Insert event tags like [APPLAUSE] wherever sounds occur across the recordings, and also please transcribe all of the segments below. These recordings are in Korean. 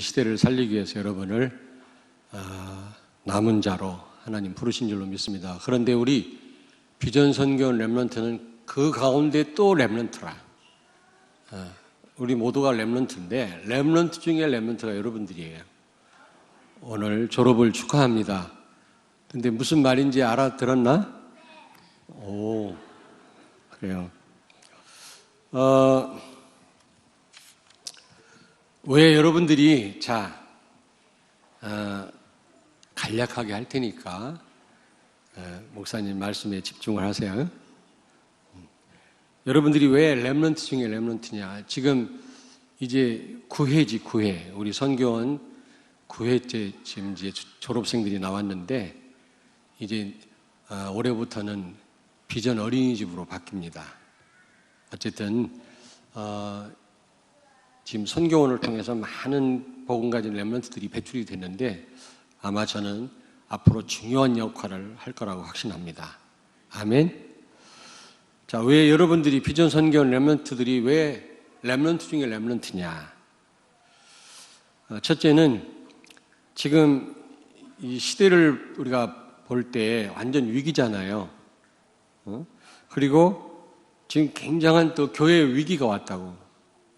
이 시대를 살리기 위해서 여러분을 아, 남은 자로 하나님 부르신 줄로 믿습니다. 그런데 우리 비전 선교 렘런트는 그 가운데 또 렘런트라. 아, 우리 모두가 렘런트인데 렘런트 중에 렘런트가 여러분들이에요. 오늘 졸업을 축하합니다. 근데 무슨 말인지 알아들었나? 오, 그래요. 어, 왜 여러분들이 자 어, 간략하게 할 테니까 어, 목사님 말씀에 집중을 하세요. 음. 여러분들이 왜 렘런트 중에 렘런트냐? 지금 이제 9회지 9회 우리 선교원 9회째 지금 이제 졸업생들이 나왔는데 이제 어, 올해부터는 비전 어린이집으로 바뀝니다. 어쨌든 어, 지금 선교원을 통해서 많은 복음 가진 렘런트들이 배출이 됐는데 아마 저는 앞으로 중요한 역할을 할 거라고 확신합니다. 아멘. 자, 왜 여러분들이 비전 선교원 렘런트들이 왜 렘런트 중에 렘런트냐? 어, 첫째는 지금 이 시대를 우리가 볼 때 완전 위기잖아요. 어? 그리고 지금 굉장한 또 교회 위기가 왔다고.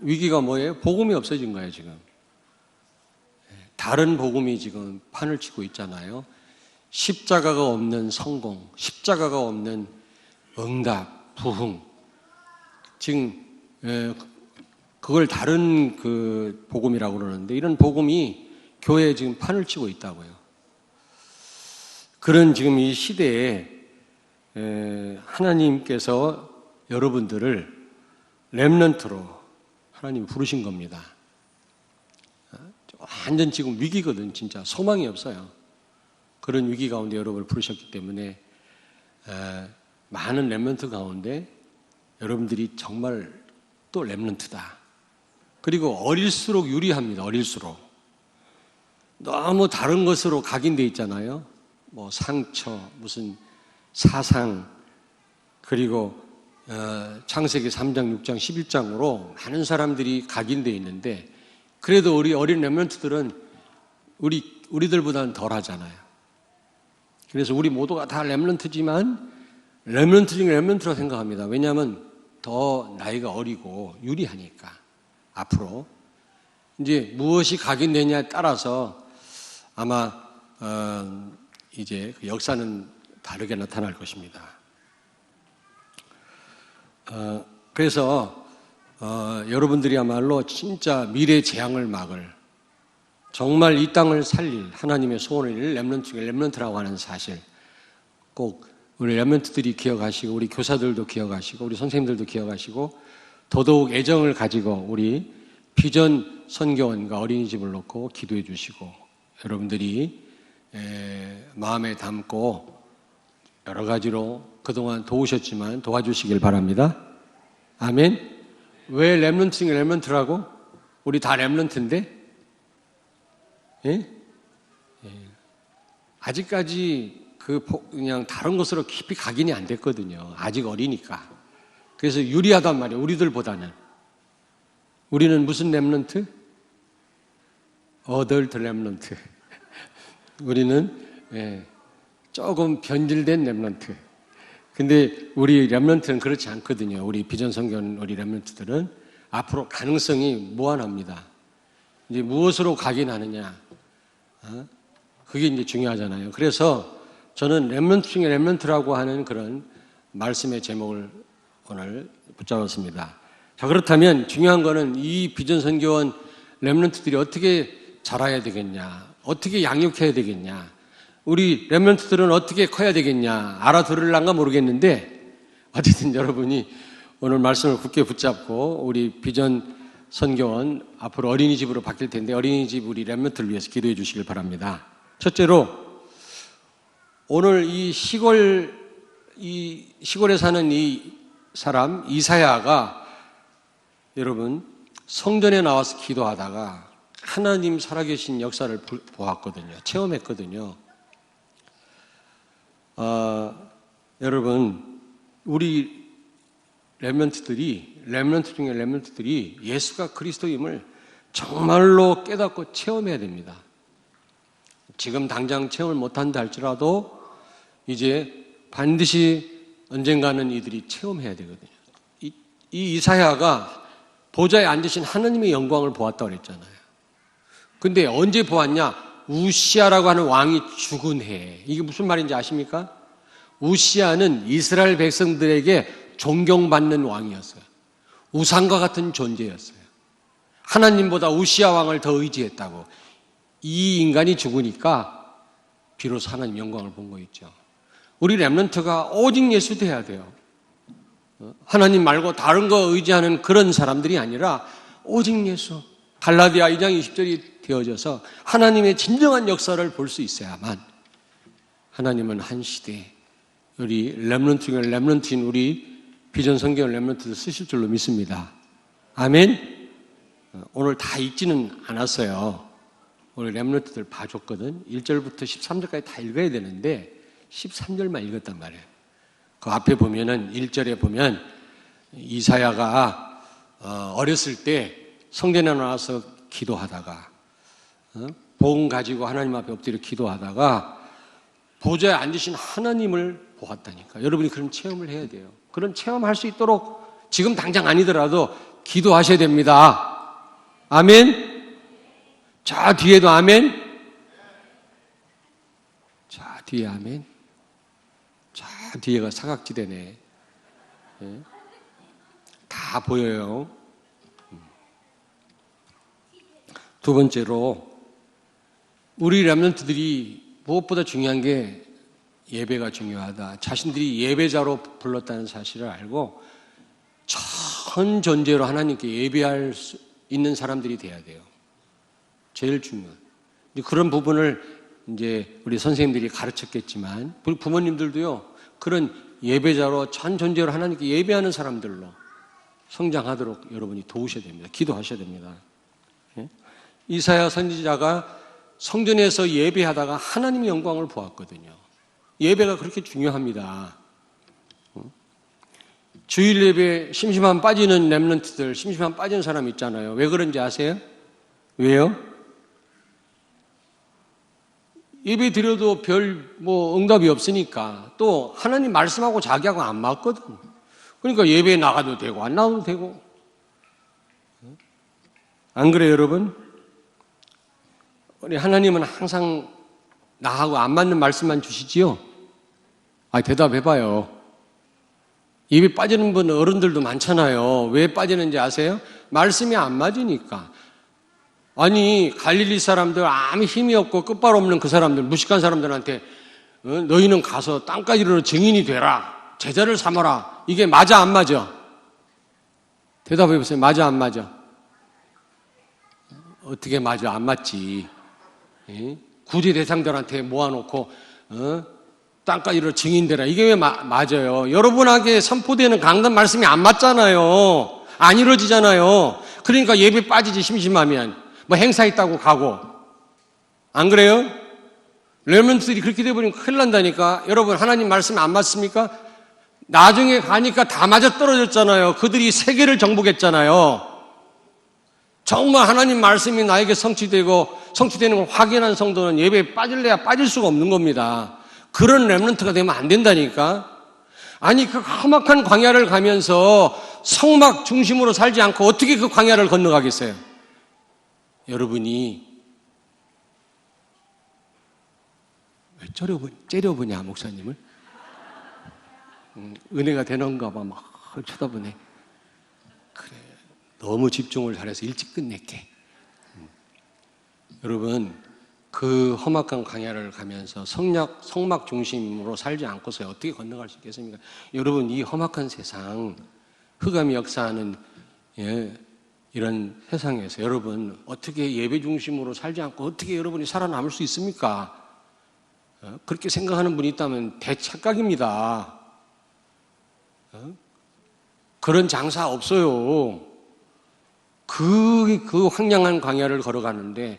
위기가 뭐예요? 복음이 없어진 거예요, 지금. 다른 복음이 지금 판을 치고 있잖아요. 십자가가 없는 성공, 십자가가 없는 응답, 부흥. 지금 그걸 다른 그 복음이라고 그러는데 이런 복음이 교회에 지금 판을 치고 있다고요. 그런 지금 이 시대에 하나님께서 여러분들을 렘넌트로 하나님 부르신 겁니다. 완전 지금 위기거든, 진짜. 소망이 없어요. 그런 위기 가운데 여러분을 부르셨기 때문에 많은 렘넌트 가운데 여러분들이 정말 또 렘넌트다. 그리고 어릴수록 유리합니다. 어릴수록. 너무 다른 것으로 각인돼 있잖아요. 뭐 상처, 무슨 사상, 그리고 어, 창세기 3장, 6장, 11장으로 많은 사람들이 각인되어 있는데 그래도 우리 어린 렘런트들은 우리 우리들보다는 덜 하잖아요. 그래서 우리 모두가 다 렘런트지만 렘런트 중에 렘런트라고 생각합니다. 왜냐하면 더 나이가 어리고 유리하니까 앞으로 이제 무엇이 각인되냐에 따라서 아마 어, 이제 그 역사는 다르게 나타날 것입니다. 어, 그래서 어, 여러분들이야말로 진짜 미래 재앙을 막을 정말 이 땅을 살릴 하나님의 소원을 렘런트 중에 렘런트라고 하는 사실. 꼭 우리 렘런트들이 기억하시고 우리 교사들도 기억하시고 우리 선생님들도 기억하시고 더더욱 애정을 가지고 우리 비전 선교원과 어린이집을 놓고 기도해 주시고 여러분들이 마음에 담고 여러 가지로 그동안 도우셨지만 도와주시길 바랍니다. 아멘. 왜 랩런트 중에 랩런트라고? 우리 다 랩런트인데? 예? 예. 아직까지 그 그냥 다른 것으로 깊이 각인이 안 됐거든요. 아직 어리니까. 그래서 유리하단 말이에요. 우리들보다는. 우리는 무슨 랩런트? 어덜트 랩런트. [LAUGHS] 우리는 예, 조금 변질된 랩런트. 근데 우리 랩런트는 그렇지 않거든요. 우리 비전 성경 우리 랩런트들은 앞으로 가능성이 무한합니다. 이제 무엇으로 각인하느냐. 어? 그게 이제 중요하잖아요. 그래서 저는 랩런트 중에 랩런트라고 하는 그런 말씀의 제목을 오늘 붙잡았습니다. 자, 그렇다면 중요한 거는 이 비전 선교원 랩런트들이 어떻게 자라야 되겠냐. 어떻게 양육해야 되겠냐. 우리 랩런트들은 어떻게 커야 되겠냐 알아들을란가 모르겠는데 어쨌든 여러분이 오늘 말씀을 굳게 붙잡고 우리 비전 선교원 앞으로 어린이집으로 바뀔 텐데 어린이집 우리 랩런트를 위해서 기도해 주시길 바랍니다. 첫째로 오늘 이 시골 이 시골에 사는 이 사람 이사야가 여러분 성전에 나와서 기도하다가 하나님 살아계신 역사를 보았거든요. 체험했거든요. 어, 여러분, 우리 렘런트들이 렘런트 중에 렘런트들이 예수가 그리스도임을 정말로 깨닫고 체험해야 됩니다. 지금 당장 체험을 못한다 할지라도 이제 반드시 언젠가는 이들이 체험해야 되거든요. 이, 이 이사야가 보좌에 앉으신 하나님의 영광을 보았다고 그랬잖아요. 근데 언제 보았냐? 우시아라고 하는 왕이 죽은 해. 이게 무슨 말인지 아십니까? 우시아는 이스라엘 백성들에게 존경받는 왕이었어요. 우상과 같은 존재였어요. 하나님보다 우시아 왕을 더 의지했다고. 이 인간이 죽으니까 비로소 하나님 영광을 본 거 있죠. 우리 랩런트가 오직 예수 돼야 돼요. 하나님 말고 다른 거 의지하는 그런 사람들이 아니라 오직 예수. 갈라디아 2장 20절이 되어져서 하나님의 진정한 역사를 볼 수 있어야만 하나님은 한 시대 우리 랩런트 중에 랩런트인 우리 비전 성경 랩런트를 쓰실 줄로 믿습니다. 아멘. 오늘 다 읽지는 않았어요. 오늘 랩런트들 봐줬거든. 1절부터 13절까지 다 읽어야 되는데 13절만 읽었단 말이에요. 그 앞에 보면은 1절에 보면 이사야가 어, 어렸을 때 성전에 나와서 기도하다가 어? 복음 가지고 하나님 앞에 엎드려 기도하다가 보좌에 앉으신 하나님을 보았다니까. 여러분이 그런 체험을 해야 돼요. 그런 체험할 수 있도록 지금 당장 아니더라도 기도하셔야 됩니다. 아멘. 자 뒤에도 아멘. 자 뒤에 아멘. 자 뒤에가 사각지대네. 예? 다 보여요. 두 번째로 우리 랩런트들이 무엇보다 중요한 게 예배가 중요하다. 자신들이 예배자로 불렀다는 사실을 알고 전 존재로 하나님께 예배할 수 있는 사람들이 돼야 돼요. 제일 중요한. 그런 부분을 이제 우리 선생님들이 가르쳤겠지만 우리 부모님들도요 그런 예배자로 전 존재로 하나님께 예배하는 사람들로 성장하도록 여러분이 도우셔야 됩니다. 기도하셔야 됩니다. 예? 이사야 선지자가 성전에서 예배하다가 하나님의 영광을 보았거든요. 예배가 그렇게 중요합니다. 주일 예배 심심하면 빠지는 랩런트들, 심심하면 빠지는 사람 있잖아요. 왜 그런지 아세요? 왜요? 예배 드려도 별 뭐 응답이 없으니까 또 하나님 말씀하고 자기하고 안 맞거든. 그러니까 예배에 나가도 되고 안 나가도 되고. 안 그래요, 여러분? 우리 하나님은 항상 나하고 안 맞는 말씀만 주시지요? 아, 대답해봐요. 입에 빠지는 분 어른들도 많잖아요. 왜 빠지는지 아세요? 말씀이 안 맞으니까. 아니, 갈릴리 사람들 아무 힘이 없고 끝발 없는 그 사람들, 무식한 사람들한테 어? 너희는 가서 땅까지로 증인이 되라. 제자를 삼아라. 이게 맞아, 안 맞아? 대답해 보세요. 맞아, 안 맞아? 어떻게 맞아? 안 맞지. 예? 구제 대상들한테 모아놓고 어? 땅까지로 증인되라. 이게 왜 마, 맞아요? 여러분에게 선포되는 강단 말씀이 안 맞잖아요. 안 이루어지잖아요. 그러니까 예배 빠지지 심심하면 뭐 행사 있다고 가고 안 그래요? 레몬트들이 그렇게 돼버리면 큰일 난다니까. 여러분 하나님 말씀이 안 맞습니까? 나중에 가니까 다 맞아 떨어졌잖아요. 그들이 세계를 정복했잖아요. 정말 하나님 말씀이 나에게 성취되고 성취되는 걸 확인한 성도는 예배에 빠질래야 빠질 수가 없는 겁니다. 그런 랩런트가 되면 안 된다니까. 아니 그 험악한 광야를 가면서 성막 중심으로 살지 않고 어떻게 그 광야를 건너가겠어요? 여러분이 왜 째려보, 째려보냐 목사님을? 음, 은혜가 되는가 봐 막 쳐다보네. 너무 집중을 잘해서 일찍 끝낼게. 음. 여러분 그 험악한 광야를 가면서 성약, 성막 중심으로 살지 않고서 어떻게 건너갈 수 있겠습니까? 여러분, 이 험악한 세상, 흑암이 역사하는, 예, 이런 세상에서 여러분, 어떻게 예배 중심으로 살지 않고 어떻게 여러분이 살아남을 수 있습니까? 어? 그렇게 생각하는 분이 있다면 대착각입니다. 어? 그런 장사 없어요. 그, 그 황량한 광야를 걸어가는데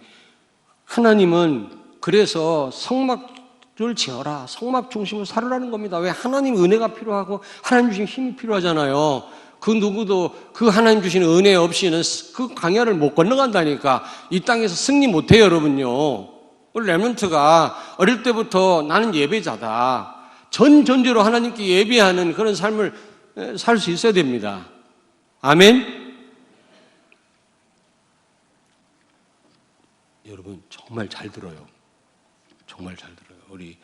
하나님은 그래서 성막을 지어라. 성막 중심으로 살으라는 겁니다. 왜? 하나님 은혜가 필요하고 하나님 주신 힘이 필요하잖아요. 그 누구도 그 하나님 주시는 은혜 없이는 그 강야를 못 건너간다니까 이 땅에서 승리 못해요, 여러분요. 우리 레몬트가 어릴 때부터 나는 예배자다. 전 전제로 하나님께 예배하는 그런 삶을 살 수 있어야 됩니다. 아멘. 여러분 정말 잘 들어요. 정말 잘 들어요. 우리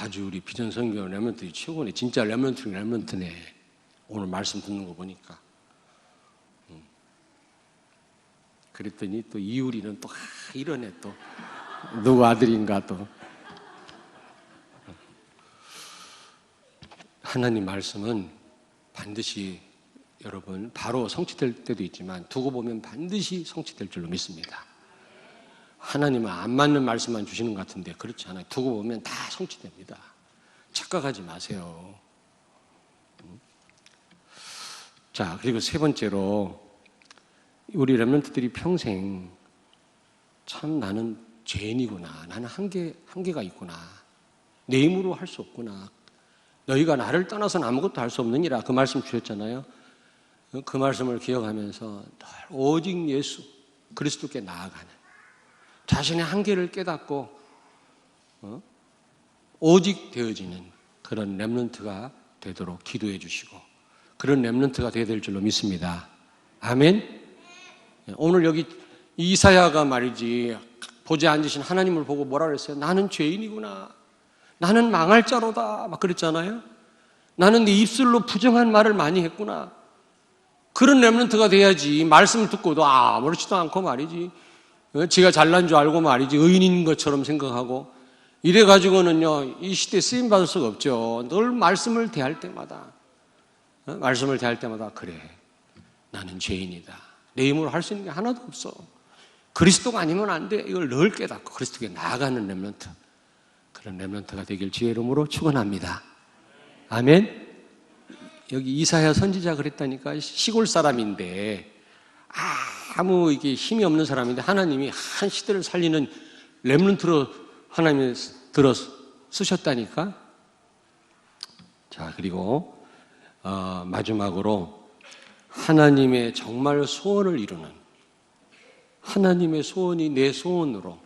아주 우리 비전 선교 레몬트 최고네. 진짜 레몬트 레몬트네. 오늘 말씀 듣는 거 보니까. 음. 그랬더니 또 이유리는 또 아, 이러네 또 누구 아들인가 또. 하나님 말씀은 반드시 여러분 바로 성취될 때도 있지만 두고 보면 반드시 성취될 줄로 믿습니다. 하나님은 안 맞는 말씀만 주시는 것 같은데 그렇지 않아요. 두고 보면 다 성취됩니다. 착각하지 마세요. 자, 그리고 세 번째로 우리 랩런트들이 평생 참 나는 죄인이구나. 나는 한계, 한계가 있구나. 내 힘으로 할 수 없구나. 너희가 나를 떠나서는 아무것도 할 수 없느니라. 그 말씀 주셨잖아요. 그 말씀을 기억하면서 늘 오직 예수, 그리스도께 나아가는 자신의 한계를 깨닫고 어? 오직 되어지는 그런 렘넌트가 되도록 기도해 주시고 그런 렘넌트가 되어야 될 줄로 믿습니다. 아멘. 오늘 여기 이사야가 말이지 보지 앉으신 하나님을 보고 뭐라 그랬어요? 나는 죄인이구나. 나는 망할 자로다. 막 그랬잖아요. 나는 네 입술로 부정한 말을 많이 했구나. 그런 렘넌트가 돼야지 말씀을 듣고도 아무렇지도 않고 말이지. 어, 지가 잘난 줄 알고 말이지 의인인 것처럼 생각하고 이래 가지고는요 이 시대에 쓰임 받을 수가 없죠. 늘 말씀을 대할 때마다 어, 말씀을 대할 때마다 그래 나는 죄인이다. 내 힘으로 할 수 있는 게 하나도 없어. 그리스도가 아니면 안 돼. 이걸 늘 깨닫고 그리스도께 나아가는 렘런트 그런 렘런트가 되길 이름으로 축원합니다. 아멘. 여기 이사야 선지자 그랬다니까 시골 사람인데 아 무 이게 힘이 없는 사람인데 하나님이 한 시대를 살리는 렘런트로 하나님이 들어 쓰셨다니까. 자 그리고 어, 마지막으로 하나님의 정말 소원을 이루는 하나님의 소원이 내 소원으로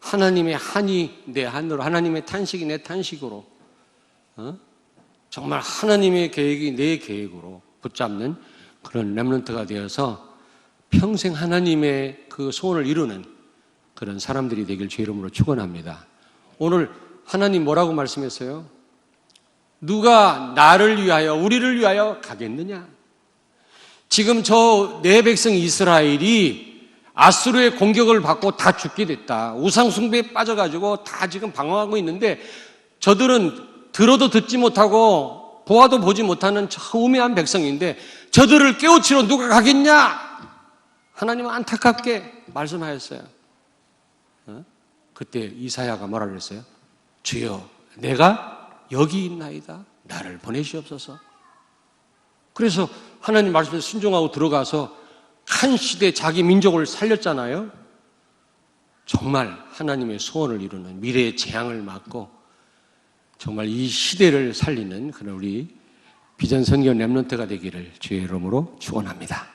하나님의 한이 내 한으로 하나님의 탄식이 내 탄식으로 어? 정말 하나님의 계획이 내 계획으로 붙잡는 그런 렘런트가 되어서 평생 하나님의 그 소원을 이루는 그런 사람들이 되길 주 이름으로 축원합니다. 오늘 하나님 뭐라고 말씀했어요? 누가 나를 위하여 우리를 위하여 가겠느냐? 지금 저 내 백성 이스라엘이 아수르의 공격을 받고 다 죽게 됐다. 우상 숭배에 빠져 가지고 다 지금 방황하고 있는데 저들은 들어도 듣지 못하고 보아도 보지 못하는 우매한 백성인데 저들을 깨우치러 누가 가겠냐? 하나님은 안타깝게 말씀하였어요. 어? 그때 이사야가 뭐라 그랬어요? 주여, 내가 여기 있나이다. 나를 보내시옵소서. 그래서 하나님 말씀에 순종하고 들어가서 한 시대 자기 민족을 살렸잖아요. 정말 하나님의 소원을 이루는 미래의 재앙을 막고 정말 이 시대를 살리는 그런 우리 비전 선교 랩런트가 되기를 주의 이름으로 축원합니다.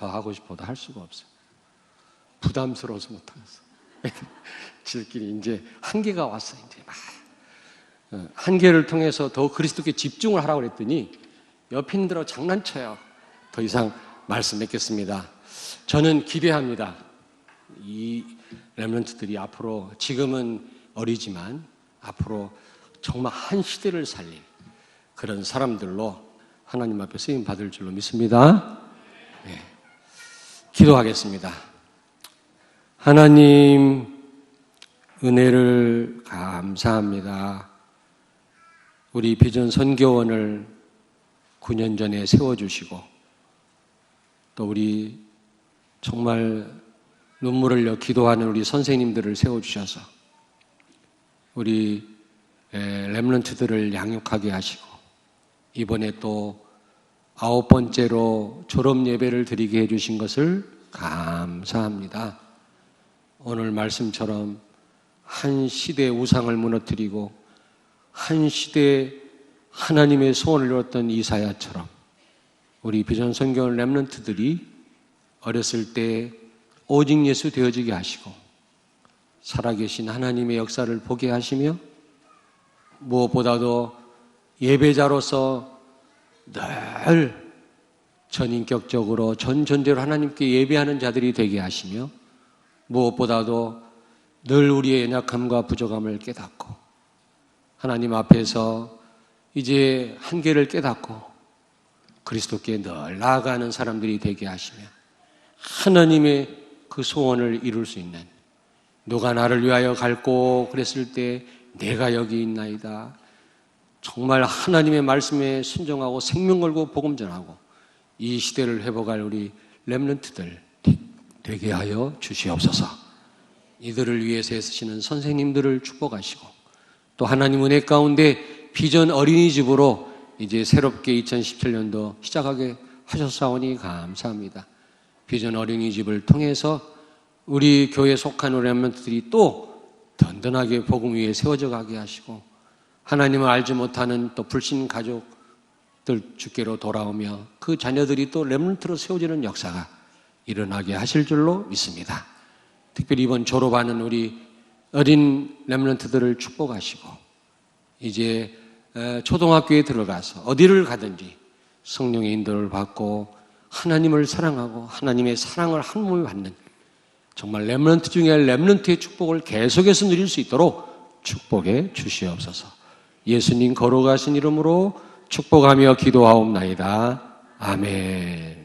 더 하고 싶어도 할 수가 없어요. 부담스러워서 못하겠어. [LAUGHS] 지들끼리 이제 한계가 왔어, 이제 막. 어, 한계를 통해서 더 그리스도께 집중을 하라고 그랬더니 옆인들하고 장난쳐요. 더 이상 말씀 맺겠습니다. 저는 기대합니다. 이 렘런트들이 앞으로 지금은 어리지만 앞으로 정말 한 시대를 살린 그런 사람들로 하나님 앞에 쓰임 받을 줄로 믿습니다. 네. 기도하겠습니다. 하나님, 은혜를 감사합니다. 우리 비전 선교원을 9년 전에 세워주시고, 또 우리 정말 눈물을 흘려 기도하는 우리 선생님들을 세워주셔서, 우리 렘런트들을 양육하게 하시고, 이번에 또 아홉 번째로 졸업 예배를 드리게 해주신 것을 감사합니다. 오늘 말씀처럼 한 시대의 우상을 무너뜨리고 한 시대의 하나님의 소원을 이뤘던 이사야처럼 우리 비전 성경 렘넌트들이 어렸을 때 오직 예수 되어지게 하시고 살아계신 하나님의 역사를 보게 하시며 무엇보다도 예배자로서 늘 전인격적으로 전전제로 하나님께 예배하는 자들이 되게 하시며 무엇보다도 늘 우리의 연약함과 부족함을 깨닫고 하나님 앞에서 이제 한계를 깨닫고 그리스도께 늘 나아가는 사람들이 되게 하시며 하나님의 그 소원을 이룰 수 있는 누가 나를 위하여 갈고 그랬을 때 내가 여기 있나이다. 정말 하나님의 말씀에 순종하고 생명 걸고 복음 전하고 이 시대를 회복할 우리 렘넌트들 되게 하여 주시옵소서. 이들을 위해서 애쓰시는 선생님들을 축복하시고 또 하나님 은혜 가운데 비전 어린이집으로 이제 새롭게 2017년도 시작하게 하셨사오니 감사합니다. 비전 어린이집을 통해서 우리 교회에 속한 우리 렘런트들이 또 든든하게 복음 위에 세워져 가게 하시고 하나님을 알지 못하는 또 불신 가족들 주께로 돌아오며 그 자녀들이 또 렘런트로 세워지는 역사가 일어나게 하실 줄로 믿습니다. 특별히 이번 졸업하는 우리 어린 렘런트들을 축복하시고 이제 초등학교에 들어가서 어디를 가든지 성령의 인도를 받고 하나님을 사랑하고 하나님의 사랑을 한 몸에 받는 정말 렘런트 중에 렘런트의 축복을 계속해서 누릴 수 있도록 축복해 주시옵소서. 예수님 걸어가신 이름으로 축복하며 기도하옵나이다. 아멘.